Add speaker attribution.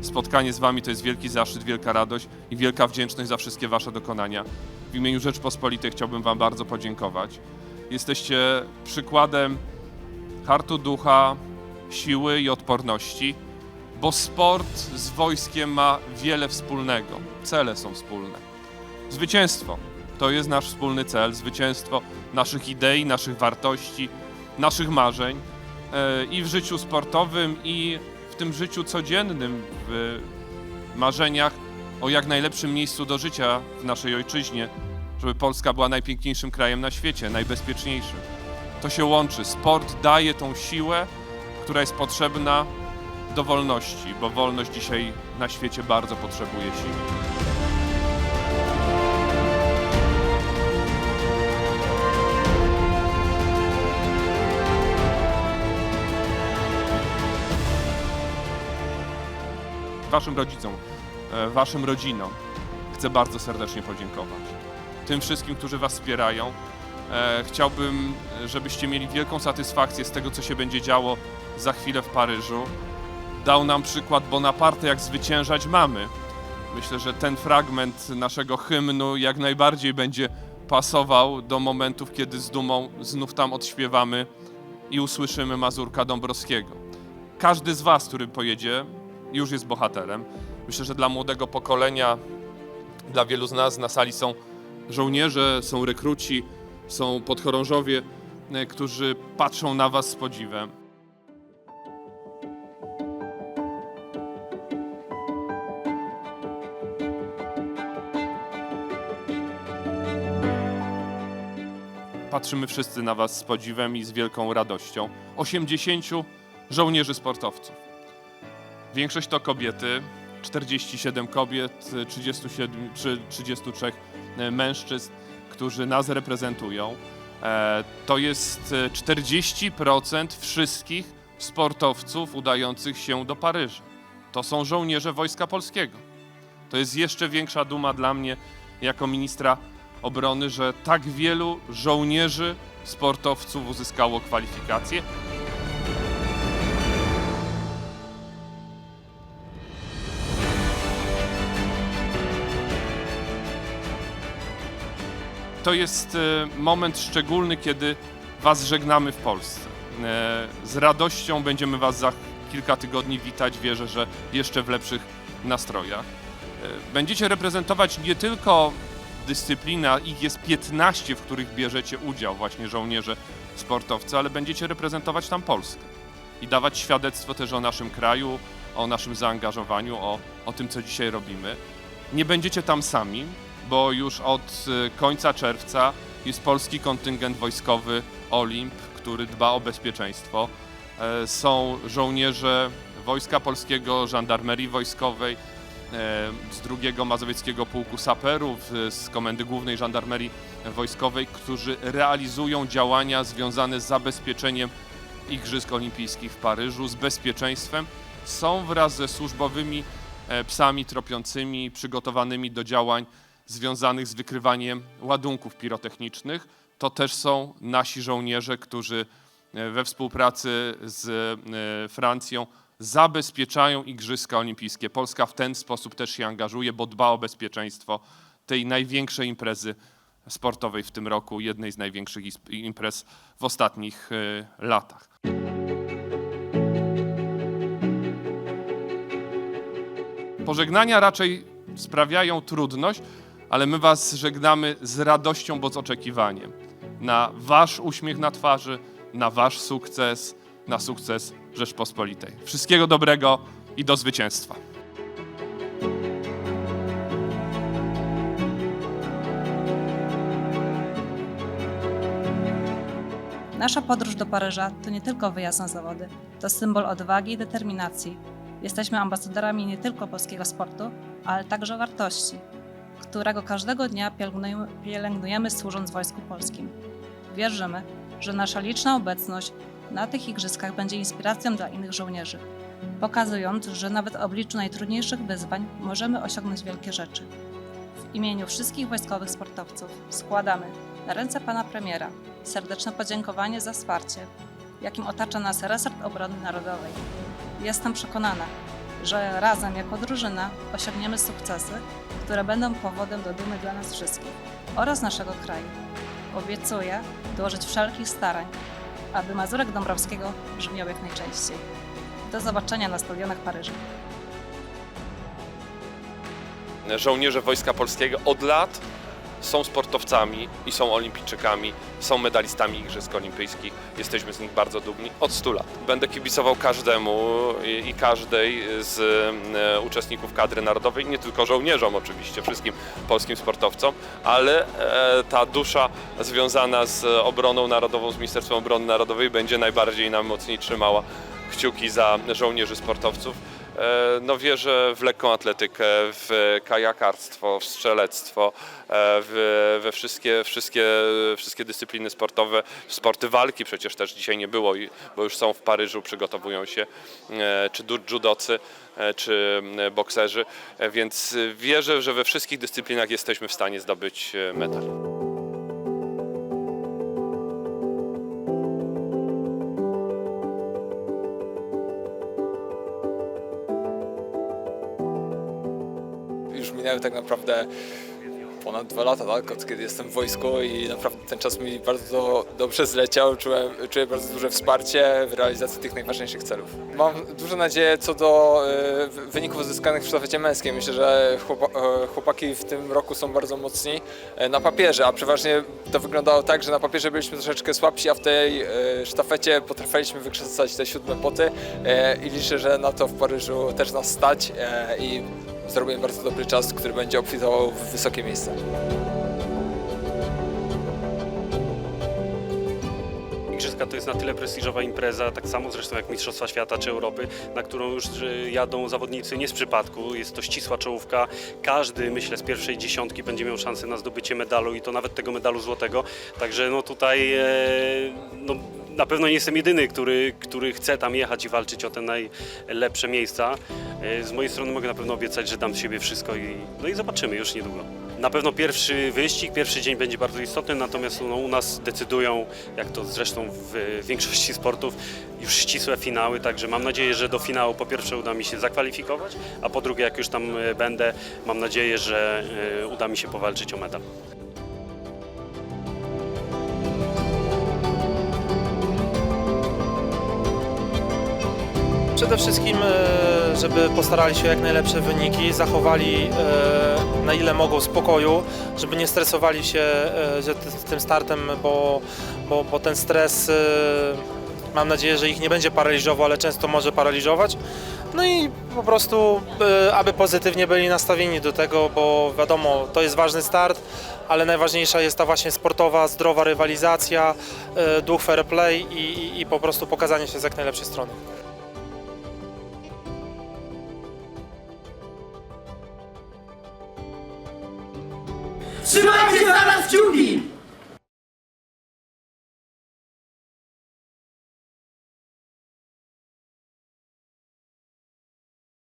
Speaker 1: spotkanie z Wami to jest wielki zaszczyt, wielka radość i wielka wdzięczność za wszystkie Wasze dokonania. W imieniu Rzeczpospolitej chciałbym Wam bardzo podziękować. Jesteście przykładem hartu ducha, siły i odporności, bo sport z wojskiem ma wiele wspólnego. Cele są wspólne. Zwycięstwo to jest nasz wspólny cel, zwycięstwo naszych idei, naszych wartości, naszych marzeń e, i w życiu sportowym, i tym życiu codziennym, w marzeniach o jak najlepszym miejscu do życia w naszej ojczyźnie, żeby Polska była najpiękniejszym krajem na świecie, najbezpieczniejszym. To się łączy. Sport daje tą siłę, która jest potrzebna do wolności, bo wolność dzisiaj na świecie bardzo potrzebuje siły. Waszym rodzicom, e, Waszym rodzinom chcę bardzo serdecznie podziękować. Tym wszystkim, którzy Was wspierają. E, Chciałbym, żebyście mieli wielką satysfakcję z tego, co się będzie działo za chwilę w Paryżu. Dał nam przykład Bonaparte, jak zwyciężać mamy. Myślę, że ten fragment naszego hymnu jak najbardziej będzie pasował do momentów, kiedy z dumą znów tam odśpiewamy i usłyszymy Mazurka Dąbrowskiego. Każdy z Was, który pojedzie, już jest bohaterem. Myślę, że dla młodego pokolenia, dla wielu z nas na sali są żołnierze, są rekruci, są podchorążowie, e, którzy patrzą na Was z podziwem. Patrzymy wszyscy na Was z podziwem i z wielką radością. 80 żołnierzy sportowców. Większość to kobiety, 47 kobiet, 37 czy 33 mężczyzn, którzy nas reprezentują. E, To jest e, 40% wszystkich sportowców udających się do Paryża. To są żołnierze Wojska Polskiego. To jest jeszcze większa duma dla mnie jako ministra obrony, że tak wielu żołnierzy, sportowców uzyskało kwalifikacje. To jest e, moment szczególny, kiedy Was żegnamy w Polsce. E, Z radością będziemy Was za kilka tygodni witać. Wierzę, że jeszcze w lepszych nastrojach. E, Będziecie reprezentować nie tylko dyscyplina, ich jest 15, w których bierzecie udział, właśnie żołnierze, sportowcy, ale będziecie reprezentować tam Polskę i dawać świadectwo też o naszym kraju, o naszym zaangażowaniu, o, o tym, co dzisiaj robimy. Nie będziecie tam sami, bo już od y, końca czerwca jest polski kontyngent wojskowy Olimp, który dba o bezpieczeństwo. E, Są żołnierze Wojska Polskiego, Żandarmerii Wojskowej, e, z drugiego Mazowieckiego Pułku Saperów, e, z Komendy Głównej Żandarmerii Wojskowej, którzy realizują działania związane z zabezpieczeniem Igrzysk Olimpijskich w Paryżu, z bezpieczeństwem. Są wraz ze służbowymi e, psami tropiącymi, przygotowanymi do działań związanych z wykrywaniem ładunków pirotechnicznych. To też są nasi żołnierze, którzy e, we współpracy z e, Francją zabezpieczają Igrzyska Olimpijskie. Polska w ten sposób też się angażuje, bo dba o bezpieczeństwo tej największej imprezy sportowej w tym roku, jednej z największych imprez w ostatnich e, latach. Pożegnania raczej sprawiają trudność, ale my Was żegnamy z radością, bo z oczekiwaniem na Wasz uśmiech na twarzy, na Wasz sukces, na sukces Rzeczpospolitej. Wszystkiego dobrego i do zwycięstwa.
Speaker 2: Nasza podróż do Paryża to nie tylko wyjazd na zawody, to symbol odwagi i determinacji. Jesteśmy ambasadorami nie tylko polskiego sportu, ale także wartości, którego każdego dnia pielęgnujemy, służąc Wojsku Polskim. Wierzymy, że nasza liczna obecność na tych igrzyskach będzie inspiracją dla innych żołnierzy, pokazując, że nawet w obliczu najtrudniejszych wyzwań możemy osiągnąć wielkie rzeczy. W imieniu wszystkich wojskowych sportowców składamy na ręce pana premiera serdeczne podziękowanie za wsparcie, jakim otacza nas resort obrony narodowej. Jestem przekonana, że razem jako drużyna osiągniemy sukcesy, które będą powodem do dumy dla nas wszystkich oraz naszego kraju. Obiecuję dołożyć wszelkich starań, aby Mazurek Dąbrowskiego brzmiał jak najczęściej. Do zobaczenia na stadionach Paryża.
Speaker 1: Żołnierze Wojska Polskiego od lat są sportowcami i są olimpijczykami, są medalistami Igrzysk Olimpijskich. Jesteśmy z nich bardzo dumni od 100 lat. Będę kibicował każdemu i, każdej z e, uczestników kadry narodowej, nie tylko żołnierzom oczywiście, wszystkim polskim sportowcom, ale e, ta dusza związana z obroną narodową, z Ministerstwem Obrony Narodowej będzie najbardziej nam mocniej trzymała kciuki za żołnierzy sportowców. E, No wierzę w lekką atletykę, w kajakarstwo, w strzelectwo, e, w, we wszystkie, wszystkie, wszystkie dyscypliny sportowe, w sporty walki przecież też dzisiaj nie było, bo już są w Paryżu, przygotowują się e, czy judocy, czy bokserzy, więc wierzę, że we wszystkich dyscyplinach jesteśmy w stanie zdobyć medal.
Speaker 3: Minęły tak naprawdę ponad dwa lata, tak, od kiedy jestem w wojsku i naprawdę ten czas mi bardzo dobrze zleciał. Czułem, czuję bardzo duże wsparcie w realizacji tych najważniejszych celów. Mam duże nadzieję co do wy- wyników uzyskanych w sztafecie męskiej. Myślę, że e, chłopaki w tym roku są bardzo mocni e, na papierze, a przeważnie to wyglądało tak, że na papierze byliśmy troszeczkę słabsi, a w tej e, sztafecie potrafiliśmy wykrzesać te siódme poty e, i liczę, że na to w Paryżu też nas stać e, i zrobimy bardzo dobry czas, który będzie obfitował w wysokie miejsce.
Speaker 4: Igrzyska to jest na tyle prestiżowa impreza, tak samo zresztą jak Mistrzostwa Świata czy Europy, na którą już y, jadą zawodnicy nie z przypadku. Jest to ścisła czołówka. Każdy, myślę, z pierwszej dziesiątki będzie miał szansę na zdobycie medalu i to nawet tego medalu złotego. Także no tutaj e, no, na pewno nie jestem jedyny, który, który chce tam jechać i walczyć o te najlepsze miejsca. E, Z mojej strony mogę na pewno obiecać, że dam z siebie wszystko i, no i zobaczymy już niedługo. Na pewno pierwszy wyścig, pierwszy dzień będzie bardzo istotny, natomiast no, u nas decydują, jak to zresztą w większości sportów, już ścisłe finały, także mam nadzieję, że do finału po pierwsze uda mi się zakwalifikować, a po drugie jak już tam e, będę, mam nadzieję, że e, uda mi się powalczyć o medal.
Speaker 5: Przede wszystkim, e, żeby postarali się o jak najlepsze wyniki, zachowali na ile mogą spokoju, żeby nie stresowali się e, z tym startem, bo, bo, bo ten stres e, mam nadzieję, że ich nie będzie paraliżował, ale często może paraliżować. No i po prostu, e, aby pozytywnie byli nastawieni do tego, bo wiadomo, to jest ważny start, ale najważniejsza jest ta właśnie sportowa, zdrowa rywalizacja, duch fair play i, i, i po prostu pokazanie się z jak najlepszej strony.
Speaker 6: Trzymajcie za nas kciuki!